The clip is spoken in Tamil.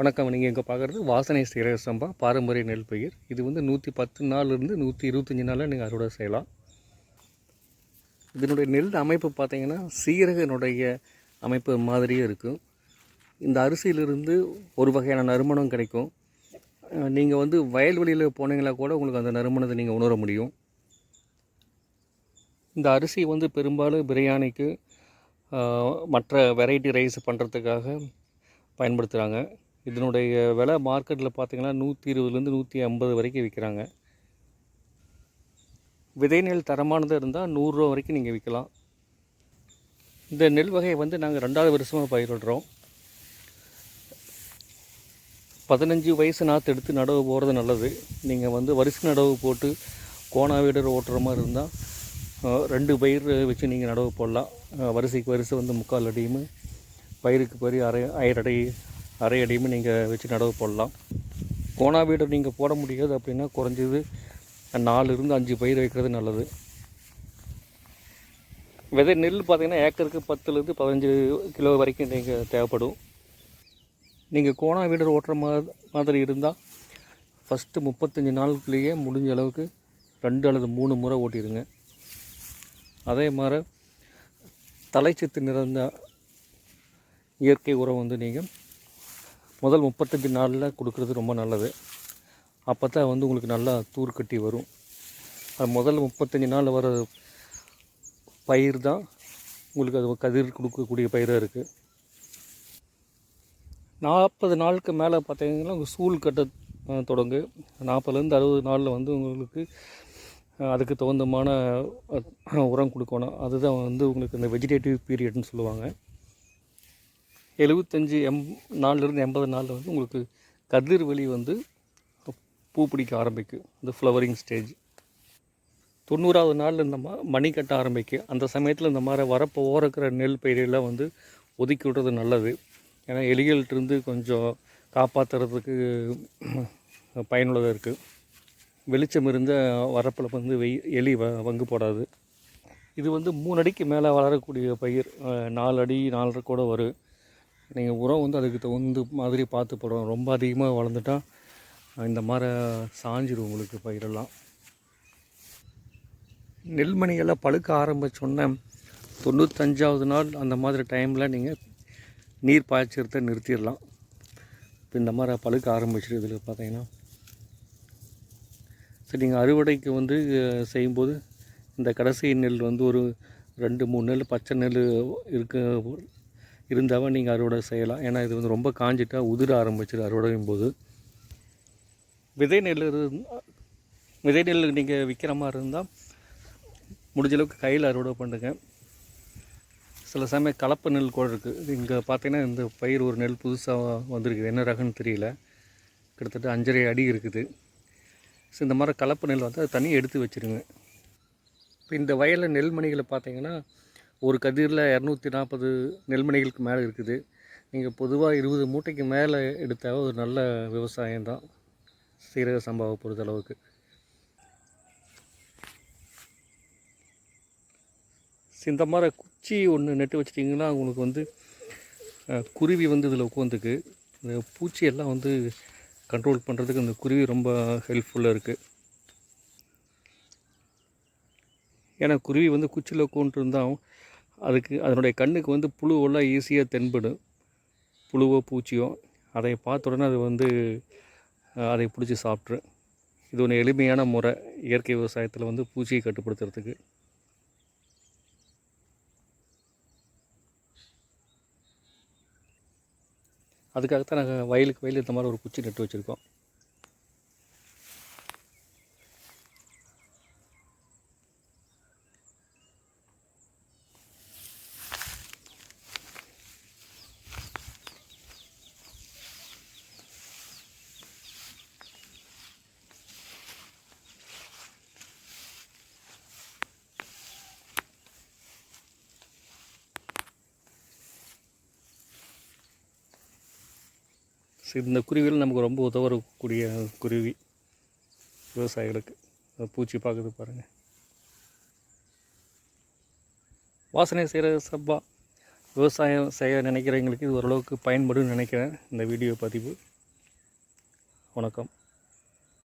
வணக்கம் நீங்கள் இங்கே பார்க்குறது வாசனை சீரக சம்பா பாரம்பரிய நெல் பயிர். இது வந்து நூற்றி பத்து நாள்லேருந்து நூற்றி இருபத்தஞ்சி நாளில் நீங்கள் அறுவடை செய்யலாம். இதனுடைய நெல் அமைப்பு பார்த்தீங்கன்னா சீரகனுடைய அமைப்பு மாதிரியே இருக்கும் இந்த அரிசியிலிருந்து ஒரு வகையான நறுமணம் கிடைக்கும். நீங்கள் வந்து வயல்வெளியில் போனீங்களா கூட உங்களுக்கு அந்த நறுமணத்தை நீங்கள் உணர முடியும். இந்த அரிசி வந்து பெரும்பாலும் பிரியாணிக்கு மற்ற வெரைட்டி ரைஸ் பண்ணுறதுக்காக பயன்படுத்துகிறாங்க இதனுடைய விலை மார்க்கெட்டில் பார்த்திங்கன்னா நூற்றி இருபதுலேருந்து நூற்றி ஐம்பது வரைக்கும் விற்கிறாங்க விதை நெல் தரமானது இருந்தால் நூறுரூவா வரைக்கும் நீங்கள் விற்கலாம் இந்த நெல் வகையை வந்து நாங்கள் ரெண்டாவது வருஷமாக பயிரிடுறோம். பதினஞ்சு வயசு நாற்று எடுத்து நடவு போகிறது நல்லது. நீங்கள் வந்து வரிசை நடவு போட்டு கோணா வீடர் ஓட்டுற மாதிரி இருந்தால் ரெண்டு பயிர் வச்சு நீங்கள் நடவு போடலாம். வரிசைக்கு வரிசை வந்து முக்கால் அடியும். பயிருக்கு பயிர் அரை அரை அரை அடியுமே நீங்கள் வச்சு நடவு போடலாம். கோணா வீடர் நீங்கள் போட முடியாது அப்படின்னா குறைஞ்சது நாலுலேருந்து அஞ்சு பயிர் வைக்கிறது நல்லது. விதை நெல் பார்த்தீங்கன்னா ஏக்கருக்கு பத்துலேருந்து பதினஞ்சு கிலோ வரைக்கும் நீங்கள் தேவைப்படும். நீங்கள் கோணா வீடர் ஓட்டுற மா மாதிரி இருந்தால் ஃபஸ்ட்டு முப்பத்தஞ்சு நாளுக்குள்ளேயே முடிஞ்ச அளவுக்கு ரெண்டு அல்லது மூணு முறை ஓட்டிடுங்க. அதே மாதிரி தலைச்சத்து நிறைந்த இயற்கை உரம் வந்து நீங்கள் முதல் முப்பத்தஞ்சு நாளில் கொடுக்குறது ரொம்ப நல்லது. அப்போ தான் வந்து உங்களுக்கு நல்லா தூர் கட்டி வரும். அது முதல் முப்பத்தஞ்சு நாளில் வர பயிர் தான் உங்களுக்கு அது கதிர் கொடுக்கக்கூடிய பயிராக இருக்குது நாற்பது நாளுக்கு மேலே பார்த்தீங்கன்னா உங்கள் சூழ் கட்ட தொடங்கு. நாற்பதுலேருந்து அறுபது நாளில் வந்து உங்களுக்கு அதுக்கு தகுந்தமான உரம் கொடுக்கணும். அதுதான் வந்து உங்களுக்கு இந்த வெஜிடேட்டிவ் பீரியட்னு சொல்லுவாங்க. எழுபத்தஞ்சி எம் நாலுலேருந்து எண்பது நாளில் வந்து உங்களுக்கு கதிர் வலி வந்து பூ பிடிக்க ஆரம்பிக்கும் இந்த ஃப்ளவரிங் ஸ்டேஜ் தொண்ணூறாவது நாளில் இந்த மா மணி கட்ட ஆரம்பிக்கும் அந்த சமயத்தில் இந்த மாதிரி வரப்போ ஓரக்கிற நெல் பயிரெல்லாம் வந்து ஒதுக்கி விடுறது நல்லது. ஏன்னா எலிகள்கிட்டருந்து கொஞ்சம் காப்பாற்றுறதுக்கு பயனுள்ளதாக இருக்குது வெளிச்சம் இருந்த வரப்பில் வந்து வெய் எலி வ வங்கு போடாது. இது வந்து மூணு அடிக்கு மேலே வளரக்கூடிய பயிர். நாலு அடி நாலரை கூட வரும். நீங்கள் உரம் வந்து அதுக்கு தகுந்த மாதிரி பார்த்து போடணும். ரொம்ப அதிகமாக வளர்ந்துட்டா இந்த மாதிரி சாஞ்சிடும் உங்களுக்கு பயிரெல்லாம். நெல்மணியெல்லாம் பழுக்க ஆரம்பித்தோன்னே தொண்ணூத்தஞ்சாவது நாள் அந்த மாதிரி டைமில் நீங்கள் நீர் பாய்ச்சிறத நிறுத்திடலாம். இப்போ இந்த மாதிரி பழுக்க ஆரம்பிச்சிடும் இதில் பார்த்தீங்கன்னா சரி நீங்கள் அறுவடைக்கு வந்து செய்யும்போது இந்த கடைசி நெல் வந்து ஒரு ரெண்டு மூணு நெல் பச்சை நெல் இருக்க இருந்தாவே நீங்கள் அறுவடை செய்யலாம். ஏன்னா இது வந்து ரொம்ப காஞ்சிட்டா உதிர ஆரம்பிச்சிடும் அறுவடையும் போது. விதை நெல் விதை நெல் நீங்கள் விற்கிற மாதிரி இருந்தால் முடிஞ்சளவுக்கு கையில் அறுவடை பண்ணுங்க. சில சமயம் கலப்பு நெல் கூட இருக்குது இங்கே பார்த்தீங்கன்னா இந்த பயிர் ஒரு நெல் புதுசாக வந்திருக்குது. என்ன ரகம்னு தெரியல. கிட்டத்தட்ட அஞ்சரை அடி இருக்குது. ஸோ இந்த மாதிரி கலப்பு நெல் வந்து அதை தனியாக எடுத்து வச்சுருங்க. இப்போ இந்த வயலில் நெல்மணிகளை பார்த்தீங்கன்னா ஒரு கதிரில் இரநூத்தி நாற்பது நெல்மணிகளுக்கு மேலே இருக்குது. நீங்கள் பொதுவாக இருபது மூட்டைக்கு மேலே எடுத்தால் ஒரு நல்ல விவசாயம் தான். சீரக சம்பாவை பொறுத்த அளவுக்கு. இந்த மாதிரி குச்சி ஒன்று நட்டு வச்சிட்டிங்கன்னா உங்களுக்கு வந்து குருவி வந்து இதில் உட்காந்துக்கு இந்த பூச்சி எல்லாம் வந்து கண்ட்ரோல் பண்ணுறதுக்கு இந்த குருவி ரொம்ப ஹெல்ப்ஃபுல்லாக இருக்குது ஏன்னா குருவி வந்து குச்சியில் உட்காந்துட்டு இருந்தால் அதுக்கு அதனுடைய கண்ணுக்கு வந்து புழுவெல்லாம் ஈஸியாக தென்படும். புழுவோ பூச்சியோ அதை பார்த்த உடனே அது வந்து அதை பிடிச்சி சாப்பிட்ரு இது ஒன்று எளிமையான முறை இயற்கை விவசாயத்தில் வந்து பூச்சியை கட்டுப்படுத்துறதுக்கு. அதுக்காகத்தான் நாங்கள் வயலுக்கு வயல் இந்த மாதிரி ஒரு குச்சி நட்டு வச்சுருக்கோம். சரி, இந்த குருவிகள் நமக்கு ரொம்ப உதவக்கூடிய குருவி விவசாயிகளுக்கு. பூச்சி பார்க்குது பாருங்கள் வாசனை செய்கிற சப்பா விவசாயம் செய்ய நினைக்கிறவங்களுக்கு இது ஓரளவுக்கு பயன்படும் நினைக்கிறேன். இந்த வீடியோ பதிவு. வணக்கம்.